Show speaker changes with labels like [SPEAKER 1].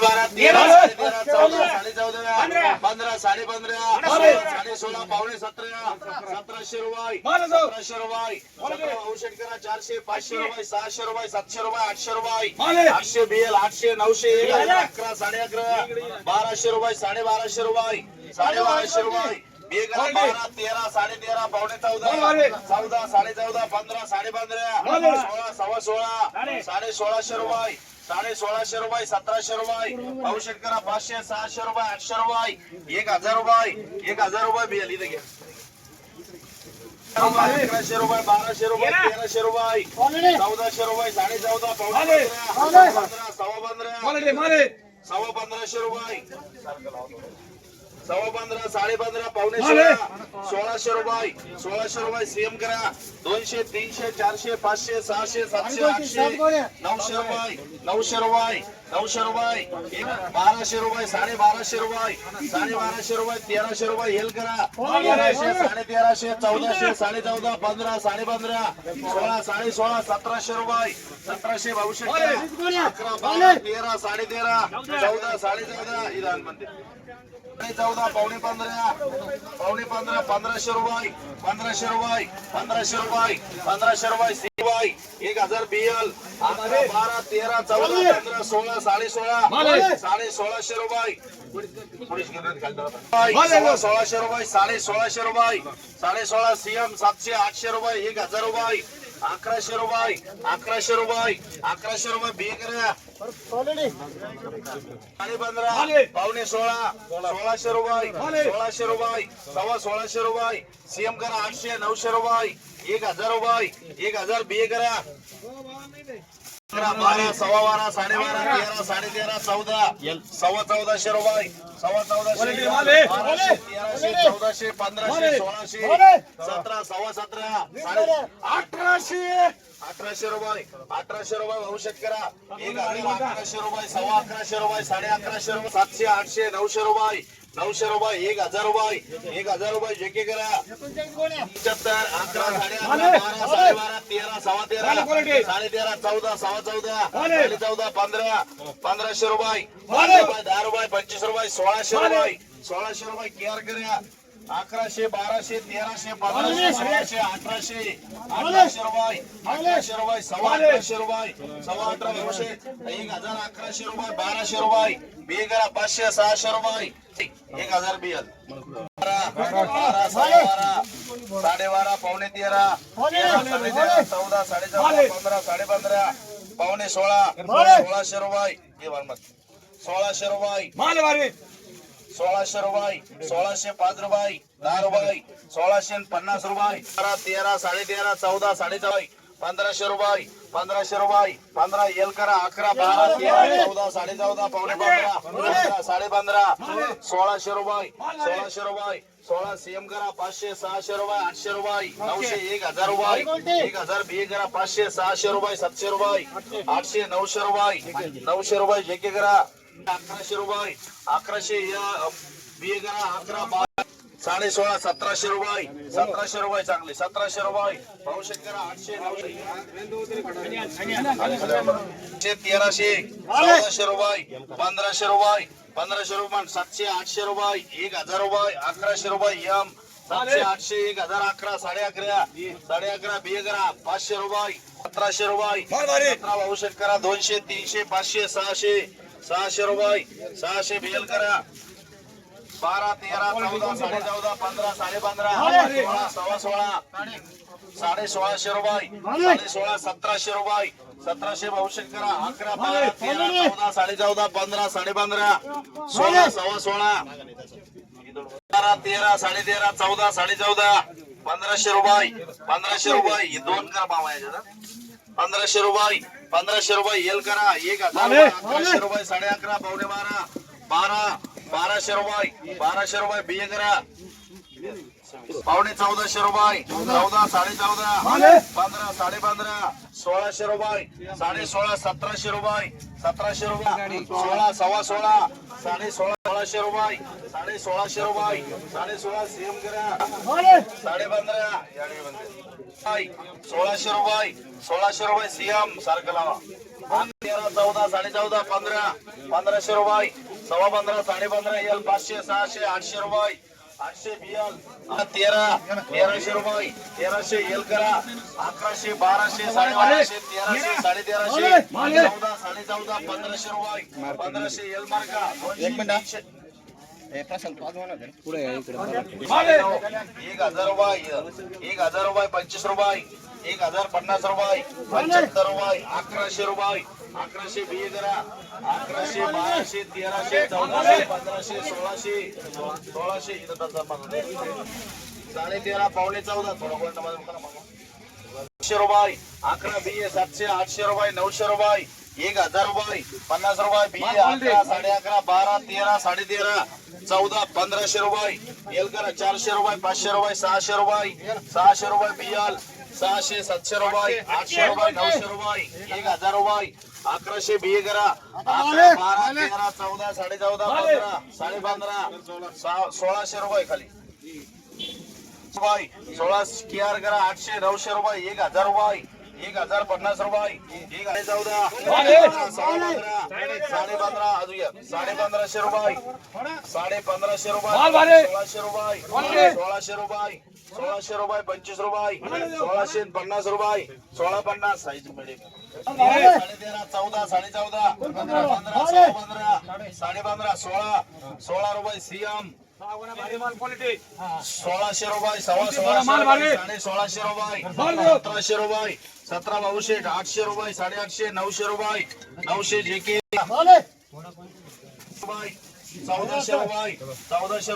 [SPEAKER 1] बारा तेरा साडे तेरा चौदा साडे चौदा पंधरा. साडे पंधरा साडे सोळा पावणे सतरा सतराशे रुपये. सतराशे रुपये. औषध करा चारशे पाचशे रुपये सहाशे रुपये सातशे रुपये आठशे रुपये. आठशे बेल आठशे नऊशे अकरा साडे अकरा बाराशे रुपये साडे बाराशे रुपये. साडे बाराशे रुपये. बारा तेरा साडे तेरा पावणे चौदा चौदा साडे चौदा पंधरा साडे पंधरा सोळा सव्वा सोळा साडे सोळाशे रुपये. साडे सोळाशे रुपये सतराशे रुपये. पाहू करा पाचशे सहाशे रुपये आठशे रुपये. एक हजार रुपये एक हजार रुपये बिल इथे घ्या. अकराशे रुपये बाराशे रुपये तेराशे रुपये. चौदाशे रुपये साडे चौदा पावणे पंधरा पंधरा सव्वा पंधरा. सव्वा पंधराशे रुपये. सव्वा पंधरा साडे पंधरा पावणे सोळा सोळाशे रुपये सोळाशे रुपये सीएम करा. दोनशे तीनशे चारशे पाचशे सहाशे सातशे आठशे नऊशे रुपये नऊशे रुपये. नऊशे रुपये. बाराशे रुपये साडे बाराशे रुपये. साडे बाराशे रुपये तेराशे रुपये. हेल करा. तेराशे साडे तेराशे चौदाशे साडे चौदा पंधरा साडे पंधरा सोळा साडे सोळा सतराशे रुपये. सतराशे बावीसशे अकरा बारा तेरा साडे तेरा चौदा साडे चौदा इराण म्हणते चौदा पावणे पंधरा. पावणे पंधरा पंधराशे रुपये. पंधराशे रुपये पंधराशे रुपये पंधराशे रुपये. C Y. एक हजार बिएल अकरा बारा तेरा चौदा पंधरा सोळा साडे सोळा साडे सोळाशे रुपये सोळा सोळाशे रुपये साडे सोळाशे रुपये साडे सोळा सीएम सातशे आठशे रुपये एक हजार रुपये. अकराशे रुपये अकराशे रुपये अकराशे रुपये बी करा साडे पंधरा पावणे सोळा सोळाशे रुपये सोळाशे रुपये सव्वा सोळाशे रुपये सीएम करा आठशे नऊशे रुपये. एक हजार रुपये एक हजार बी करा. अकरा, बारा सव्वा बारा साडेबारा तेरा साडे तेरा चौदा. सव्वा चौदाशे रुपये सव्वा चौदाशे बाराशे तेराशे चौदाशे पंधराशे सोळाशे सतरा सव्वा सतरा साडे अठराशे. अठराशे रुपये अठराशे रुपये भाऊ करा एक हजार अकराशे रुपये सव्वा अकराशे रुपये साडे अकराशे रुपये सातशे आठशे नऊशे रुपये नऊशे रुपये एक हजार रुपये एक हजार रुपये जे के करा. पंच्याहत्तर अकरा साडे अकरा बारा साडे बारा तेरा सव्वा तेरा साडे तेरा चौदा सव्वा चौदा साडे चौदा पंधरा पंधराशे रुपये. दहा रुपये पंचवीस रुपये सोळाशे रुपये. सोळाशे रुपये केअर करा. अकराशे बाराशे तेराशे पंधराशे सोळाशे अठराशे अठराशे रुपये अठराशे रुपये सव्वा अठराशे रुपये सव्वा अठरा नऊशे एक हजार अकराशे रुपये बाराशे रुपये बेगरा पाचशे सहाशे रुपये. एक हजार बिल बारा बारा साडे बारा साडे बारा पावणे तेरा तेरा साडे तेरा चौदा साडे चौदा पंधरा साडे पंधरा पावणे सोळा सोळाशे रुपये. हे सोळाशे रुपये. सोळाशे रुपये सोळाशे पाच रुपये दहा रुपये सोळाशे पन्नास रुपये. बारा तेरा साडे तेरा चौदा साडे पंधराशे रुपये पंधराशे रुपये पंधरा एल करा अकरा बारा तेरा चौदा साडे चौदा पावणे पंधरा पंधरा साडे पंधरा सोळाशे रुपये सोळाशे रुपये सोळा सीएम करा पाचशे सहाशे रुपये आठशे रुपये नऊशे एक हजार रुपये एक हजार बी करा पाचशे सहाशे रुपये सातशे रुपये आठशे नऊशे रुपये नऊशे रुपये जे के करा. अकराशे रुपये अकराशे अकरा बारा साडे सोळा सतराशे रुपये सतराशे रुपये चांगले सतराशे रुपये. पाहू करा आठशे नऊशे. तेराशे चौदाशे रुपये पंधराशे रुपये पंधराशे रुपये सातशे आठशे रुपये एक हजार रुपये अकराशे रुपये यम. सातशे आठशे एक हजार अकरा साडे अकरा साडे अकरा बी अकरा पाचशे रुपये सतराशे रुपये. सतरा पाहू करा दोनशे तीनशे पाचशे सहाशे. सहाशे रुपये सहाशे बेल करा बारा तेरा चौदा साडे चौदा पंधरा साडे पंधरा सोळा सव्वा सोळा साडे सोळाशे रुपये साडे सोळा सतराशे रुपये सतराशे भविष्य करा अकरा बारा तेरा चौदा साडे चौदा पंधरा साडे पंधरा सोळा सव्वा सोळा बारा तेरा साडे तेरा चौदा साडे चौदा पंधराशे रुपये पंधराशे रुपये हे दोन करा याच्यात हं. पंधराशे रुपये पंधराशे रुपये येल करा एक हजार अकराशे रुपये साडे अकरा पावणे बारा बारा बाराशे रुपये बाराशे रुपये बिये करा. पावणे चौदाशे रुपये चौदा साडे चौदा पंधरा साडे पंधरा सोळाशे रुपये साडे सोळा सतराशे रुपये सतराशे रुपये सोळा सव्वा सोळा साडे सोळा सोळाशे रुपये साडे सोळाशे रुपये साडे सोळा सीएम करा. साडे पंधरा. सोळाशे रुपये सोळाशे रुपये सीएम सारखं लावा. तेरा चौदा साडे चौदा पंधरा पंधराशे रुपये. सव्वा पंधरा साडे पंधरा एल पाचशे सहाशे आठशे रुपये. आठशे बियल तेरा तेराशे रुपये. तेराशे एल करा. अकराशे बाराशे साडे बाराशे तेराशे साडे तेराशे. चौदा साडे चौदा पंधराशे रुपये. पंधराशे एल मार्का एक मिनिट एक हजार रुपये एक हजार रुपये पंचवीस रुपये एक हजार पन्नास रुपये पंच्याहत्तर रुपये अकराशे रुपये अकराशे बी करा अकराशे बाराशे तेराशे चौदाशे पंधराशे सोळाशे सोळाशे. साडे तेरा पावणे चौदा थोडा रुपये अकरा बी सातशे आठशे रुपये नऊशे रुपये एक हजार रुपये पन्नास रुपये बी अकरा साडे अकरा बारा तेरा साडे तेरा चौदा पंधराशे रुपये. एल करा चारशे रुपये पाचशे रुपये सहाशे रुपये. सहाशे रुपये बियल सहाशे सातशे रुपये आठशे रुपये नऊशे रुपये. एक हजार रुपये. अकराशे बी करा. अकरा बारा तेरा चौदा साडे चौदा पंधरा साडे पंधरा. सोळाशे रुपये खाली. सोळा केआर करा. आठशे नऊशे रुपये. एक हजार रुपये. एक हजार पन्नास रुपये. एक हजार चौदा साडे पंधरा साडे पंधरा अजून. साडे पंधराशे रुपये. साडे पंधराशे रुपये सोळाशे रुपये. सोळाशे रुपये. सोळाशे रुपये पंचवीस रुपये. सोळाशे पन्नास रुपये. सोळा पन्नास. साईजमध्ये. साडे तेरा चौदा साडे चौदा पंधरा पंधरा सोळा पंधरा साडे पंधरा सोळा. सोळा रुपये सीएम सोळाशे रुपये सव्वा सोळाशे रुपये, साडे सोळाशे रुपये सतराशे रुपये सतरा बाऊशे आठशे रुपये साडे आठशे नऊशे रुपये नऊशे जे के रुपये चौदाशे